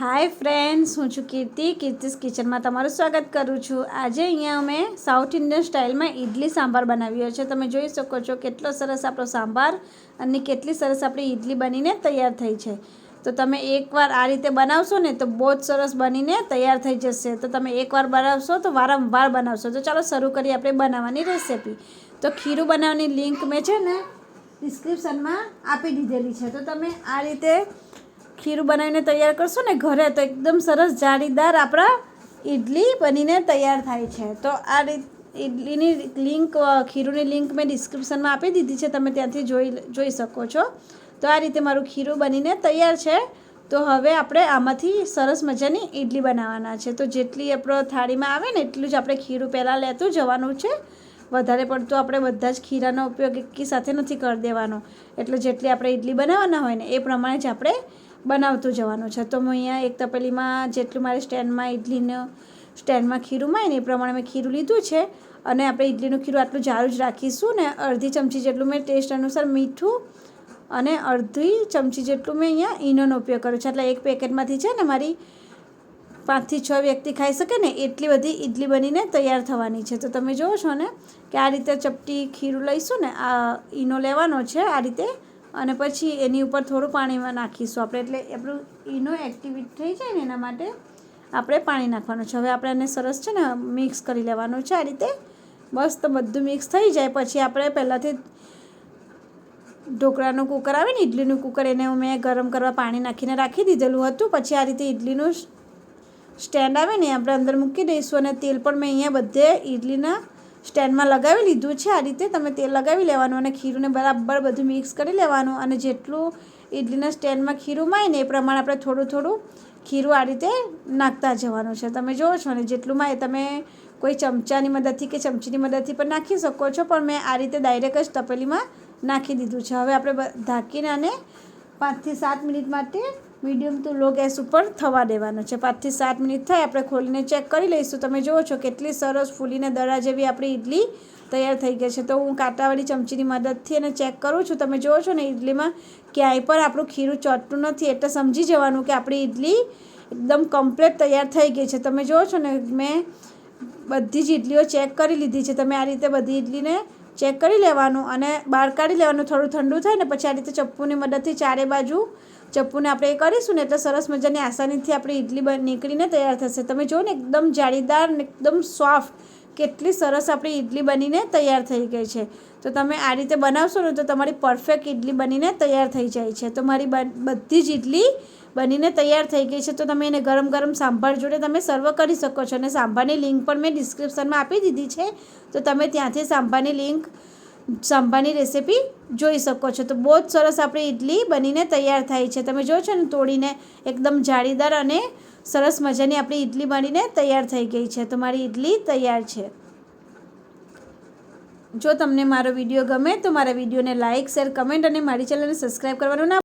Hi friends હું છું કીર્તિ. કીર્તિસ કિચનમાં તમારું સ્વાગત કરું છું. આજે અહીંયા અમે સાઉથ ઇન્ડિયન સ્ટાઇલમાં ઇડલી સાંભાર બનાવ્યો છે. તમે જોઈ શકો છો કેટલો સરસ આપણો સાંભાર અને કેટલી સરસ આપણી ઇડલી બનીને તૈયાર થઈ છે. તો તમે એકવાર આ રીતે બનાવશો ને તો બહુ જ સરસ બનીને તૈયાર થઈ જશે. તો તમે એકવાર બનાવશો તો વારંવાર બનાવશો. તો ચાલો શરૂ કરીએ આપણે બનાવવાની રેસિપી તો ખીરું બનાવવાની લિંક મેં છે ને ડિસ્ક્રિપ્શનમાં આપી દીધેલી છે. તો તમે આ રીતે ખીરું બનાવીને તૈયાર કરશો ને ઘરે તો એકદમ સરસ જાળીદાર આપણા ઇડલી બનીને તૈયાર થાય છે. તો આ રીત ઇડલીની લિંક ખીરુંની લિંક મેં ડિસ્ક્રિપ્શનમાં આપી દીધી છે, તમે ત્યાંથી જોઈ જોઈ શકો છો. તો આ રીતે મારું ખીરું બનીને તૈયાર છે. તો હવે આપણે આમાંથી સરસ મજાની ઇડલી બનાવવાના છે. તો જેટલી આપણો થાળીમાં આવે ને એટલું જ આપણે ખીરું પહેલાં લેતું જવાનું છે. વધારે પડતું આપણે બધા જ ખીરાનો ઉપયોગ એકી સાથે નથી કરી દેવાનો. એટલે જેટલી આપણે ઇડલી બનાવવાના હોય ને એ પ્રમાણે જ આપણે બનાવતું જવાનું છે. તો હું અહીંયા એક તપેલીમાં જેટલું મારે સ્ટેન્ડમાં ઇડલીનું સ્ટેન્ડમાં ખીરું માં ને એ પ્રમાણે મેં ખીરું લીધું છે. અને આપણે ઇડલીનું ખીરું આટલું જારું જ રાખીશું ને અડધી ચમચી જેટલું મેં ટેસ્ટ અનુસાર મીઠું અને અડધી ચમચી જેટલું મેં અહીંયા ઈનોનો ઉપયોગ કર્યો છે. એટલે એક પેકેટમાંથી છે ને મારી પાંચથી છ વ્યક્તિ ખાઈ શકે ને એટલી બધી ઇડલી બનીને તૈયાર થવાની છે. તો તમે જુઓ છો ને કે આ રીતે ચપટી ખીરું લઈશું ને આ ઈનો લેવાનો છે, આ રીતે અને પછી એની ઉપર થોડું પાણીમાં નાખીશું. આપણે એટલે આપણું ઈનો એક્ટિવેટ થઈ જાય ને એના માટે આપણે પાણી નાખવાનું છે. હવે આપણે એને સરસ છે ને મિક્સ કરી લેવાનું છે. આ રીતે બસ તો બધું મિક્સ થઈ જાય. પછી આપણે પહેલાંથી ઢોકળાનું કુકર આવે ને ઇડલીનું કુકર એને મેં ગરમ કરવા પાણી નાખીને રાખી દીધેલું હતું. પછી આ રીતે ઇડલીનું સ્ટેન્ડ આવે ને આપણે અંદર મૂકી દઈશું અને તેલ પણ મેં અહીંયા બધે ઇડલીના સ્ટેન્ડમાં લગાવી લીધું છે આ રીતે તમે તેલ લગાવી લેવાનું અને ખીરુંને બરાબર બધું મિક્સ કરી લેવાનું અને જેટલું ઇડલીના સ્ટેન્ડમાં ખીરું માય ને એ પ્રમાણે આપણે થોડું થોડું ખીરું આ રીતે નાખતા જવાનું છે. તમે જુઓ છો ને જેટલું માય તમે કોઈ ચમચાની મદદથી કે ચમચીની મદદથી પણ નાખી શકો છો, પણ મેં આ રીતે ડાયરેક્ટ જ તપેલીમાં નાખી દીધું છે. હવે આપણે ઢાંકીને આને પાંચથી સાત મિનિટ માટે મીડિયમ ટુ લો ગેસ ઉપર થવા દેવાનો છે. પાંચથી સાત મિનિટ થાય, આપણે ખોલીને ચેક કરી લઈશું. તમે જુઓ છો કેટલી સરસ ફૂલીને દડા જેવી આપણી ઇડલી તૈયાર થઈ ગઈ છે. તો હું કાંટાવાળી ચમચીની મદદથી એને ચેક કરું છું. તમે જુઓ છો ને ઇડલીમાં ક્યાંય પણ આપણું ખીરું ચોટતું નથી. એટલે સમજી જવાનું કે આપણી ઇડલી એકદમ કમ્પ્લીટ તૈયાર થઈ ગઈ છે. તમે જુઓ છો ને, મેં બધી જ ઇડલીઓ ચેક કરી લીધી છે. તમે આ રીતે બધી ઇડલીને ચેક કરી લેવાનું અને બહાર કાઢી લેવાનું. થોડું ઠંડુ થાય ને, પછી આ રીતે ચપ્પુની મદદથી ચારે બાજુ ચપ્પુને આપણે એ કરીશું ને એટલે સરસ મજાની આસાનીથી આપણી ઇડલી નીકળીને તૈયાર થશે. તમે જુઓ ને એકદમ જાળીદાર ને એકદમ સોફ્ટ કેટલી સરસ આપણી ઇડલી બનીને તૈયાર થઈ ગઈ છે. તો તમે આ રીતે બનાવશો ને તો તમારી પરફેક્ટ ઇડલી બનીને તૈયાર થઈ જાય છે. તો મારી બધી જ ઇડલી બનીને તૈયાર થઈ ગઈ છે. તો તમે એને ગરમ ગરમ સાંભાર જોડે તમે સર્વ કરી શકો છો. અને સાંભારની લિંક પણ મેં ડિસ્ક્રિપ્શનમાં આપી દીધી છે. તો તમે ત્યાંથી સાંભારની લિંક સાંભારની રેસીપી જોઈ શકો છો. તો બહુ જ સરસ આપણી ઇડલી બનીને તૈયાર થાય છે. તમે જોયો છો ને, તોડીને એકદમ જાળીદાર અને સરસ મજાની આપણી ઇડલી બનીને તૈયાર થઈ ગઈ છે. તો મારી ઇડલી તૈયાર છે. જો તમને મારો વીડિયો ગમે તો મારા વિડીયોને લાઇક શેર, કમેન્ટ અને મારી ચેનલને સબસ્ક્રાઈબ કરવાનું ના